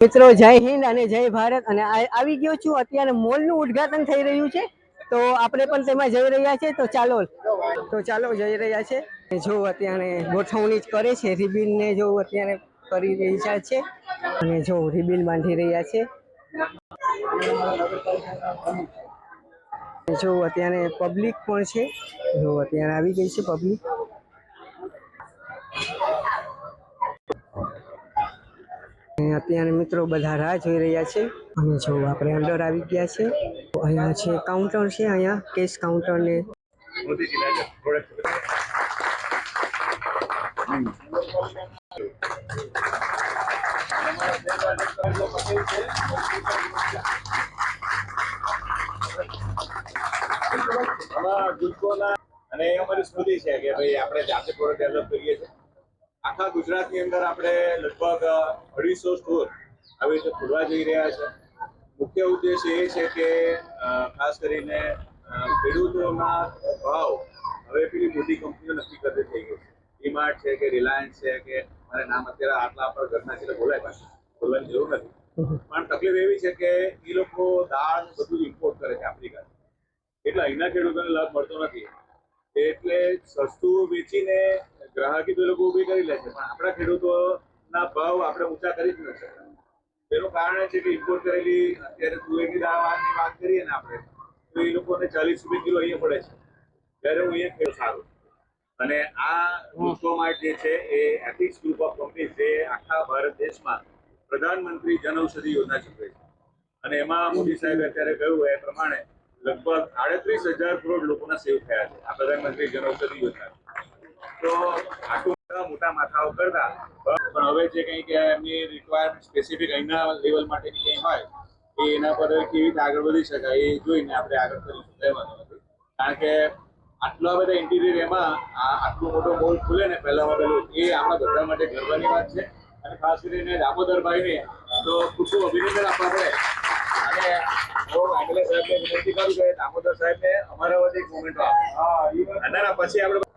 મિત્રો, જય હિન્દ અને જય ભારત. અને આવી ગયો છું. અત્યારે મોલનું ઉદ્ઘાટન થઈ રહ્યું છે. તો આપણે પણ તેમાં જઈ રહ્યા છે તો ચાલો તો ચાલો જઈ રહ્યા છે. જો અત્યારે ગોઠવણી જ કરે છે. રિબિન ને જો અત્યારે કરી રહ્યા છે. અને જો રિબિન બાંધી રહ્યા છે. જો અત્યારે પબ્લિક પણ છે. જો અત્યારે આવી ગઈ છે પબ્લિક અત્યારે મિત્રો બધા રાહ જોઈ રહ્યા છે. અને જો આપણે અંદર આવી ગયા છે અહીંયા છે કાઉન્ટર છે અહીંયા કેશ કાઉન્ટર ને. અને અમારી સ્મૃતિ છે કે ભાઈ આપણે જાતે પ્રોડક્ટ ડેવલપ કરીએ છીએ. આખા ગુજરાતની અંદર આપણે લગભગ અઢીસો સ્ટોર આવી રીતે ખોલવા જઈ રહ્યા છે. મુખ્ય ઉદ્દેશ એ છે કે ખાસ કરીને ખેડૂતોના ભાવ હવે પેલી મોટી કંપનીઓ નક્કી કરતી થઈ ગઈ છે. ડીમાર્ટ છે કે રિલાયન્સ છે કે મારે નામ અત્યારે આટલા આપણા ઘરના છે બોલાય પાસે બોલવાની જરૂર નથી. પણ તકલીફ એવી છે કે એ લોકો દાળ બધું ઇમ્પોર્ટ કરે છે આફ્રિકા એટલે અહીંના ખેડૂતોને લાભ મળતો નથી. એટલે સસ્તું વેચીને ગ્રાહકી તો એ લોકો ઊભી કરી લે છે, પણ આપણા ખેડૂતોના ભાવ આપણે ઊંચા કરી જ ન શકતા તેનું કારણ છે કે ઇમ્પોર્ટ કરેલી અત્યારે તુવેરની દાળની વાત કરીએ ને આપણે, તો એ લોકોને ચાલીસ રૂપિયા કિલો અહીંયા પડે છે. ત્યારે હું અહીંયા ખેડૂત સારું. અને આ ગ્લુકોમાર્ટ જે છે એ એથિક્સ ગ્રુપ ઓફ કંપની જે આખા ભારત દેશમાં પ્રધાનમંત્રી જનઔષધિ યોજના ચૂકવે છે. અને એમાં મોદી સાહેબે અત્યારે કહ્યું એ પ્રમાણે લગભગ આડત્રીસ હજાર કરોડ લોકોના સેવ થયા છે આ પ્રધાનમંત્રી જનઔષધિ યોજના તો આટલું મોટા માથાઓ કરતા પણ હવે જે કંઈ કે એમની રિક્વાયરમેન્ટ સ્પેસિફિક અહીંના લેવલ માટેની કંઈ હોય એ એના પર કેવી રીતે આગળ વધી શકાય એ જોઈને આપણે આગળ કરીશું કહેવાનું નથી કારણ કે આટલા બધા ઇન્ટિરિયર એમાં આ આટલું મોટો મોલ ખુલે ને પહેલામાં પહેલું એ આપણા બધા માટે ગર્વની વાત છે. અને ખાસ કરીને દામોદરભાઈને તો ખૂબ ખૂબ અભિનંદન આપવા પડે. અને હું એમએલએ સાહેબને વિનંતી કરું કે દામોદર સાહેબને અમારા વતી એક મોમેન્ટો આપે. અને પછી આપણે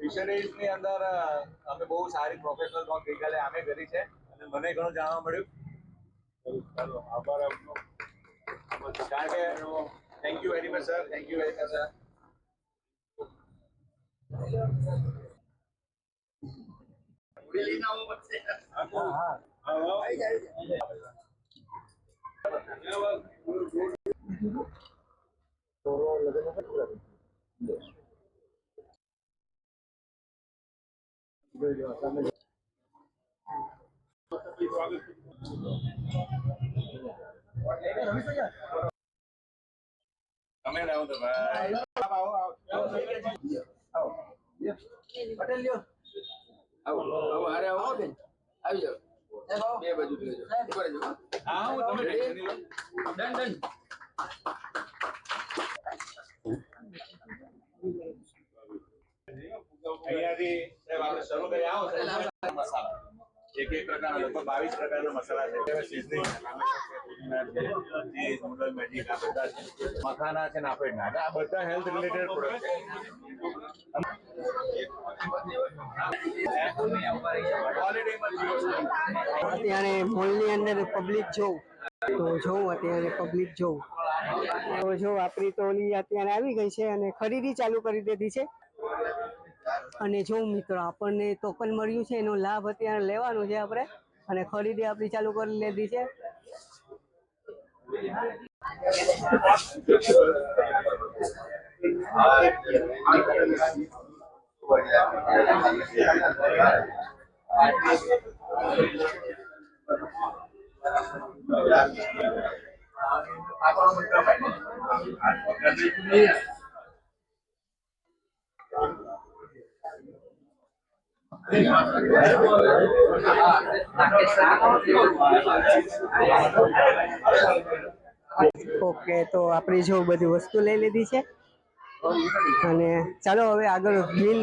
ફિશરીઝની અંદર અમે બહુ સારી પ્રોફેશનલ વર્ક ગઈકાલે અમે કરી છે. અને મને ઘણું જાણવા મળ્યું. ચાલો આભાર આપનો. કારણ કે thank you very much sir thank you very much sir તમે તો ભાઈ. આવો. આવો. પટેલ લ્યો. આવો આવો હારે આવો. બેન. આવી જાઓ. બે બાજુ લેજો ઉપર જો હા. હું તમે ટેન્શન નહીં. લો. Done done. અહીંયાથી સાહેબ આપણે શરૂ કરી. આવો સાહેબ. મસાલા એક એક પ્રકારના લગભગ બાવીસ પ્રકારના મસાલા છે. છે, ચીઝ, નૂડલ, મેજિક આ બધા છે. મખાના છે નાફેડના આ બધા હેલ્થ રિલેટેડ પ્રોડક્ટ છે. અત્યારે મોલની અંદર પબ્લિક જોઉં. તો જોઉં અત્યારે પબ્લિક જોઉં. તો જો આપણી ટોલી અત્યારે આવી ગઈ છે અને ખરીદી ચાલુ કરી દીધી છે. અને જો મિત્રો, આપણને ટોકન મળ્યું છે, એનો લાભ અત્યારે લેવાનો છે આપણે. અને ખરીદી આપણી ચાલુ કરી લીધી છે. ઓકે તો આપણે જો બધી વસ્તુ લઈ લીધી છે. અને ચાલો હવે આગળ બિલ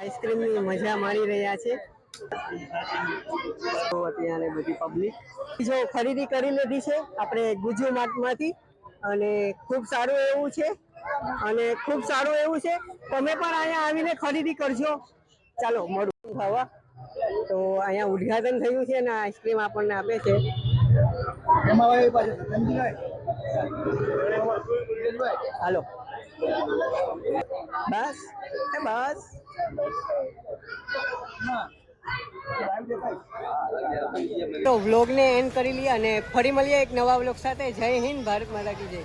આઈસ્ક્રીમની મજા માણી રહ્યા છે. તો અત્યારે બધી પબ્લિક જો ખરીદી કરી લીધી છે આપણે ગુજુ માર્ટમાંથી અને ખૂબ સારું એવું છે અને ખૂબ સારું એવું છે. તમે પણ અહીંયા આવીને ખરીદી કરજો. ચાલો મળું ખાવા. તો અહીંયા ઉદ્ઘાટન થયું છે અને આઈસ્ક્રીમ આપણને આપે છે. હાલો. બસ એ બસ. તો વ્લોગને એન્ડ કરી લઈએ અને ફરી મળીએ એક નવા વ્લોગ સાથે. જય હિન્દ ભારત માતા કી જય.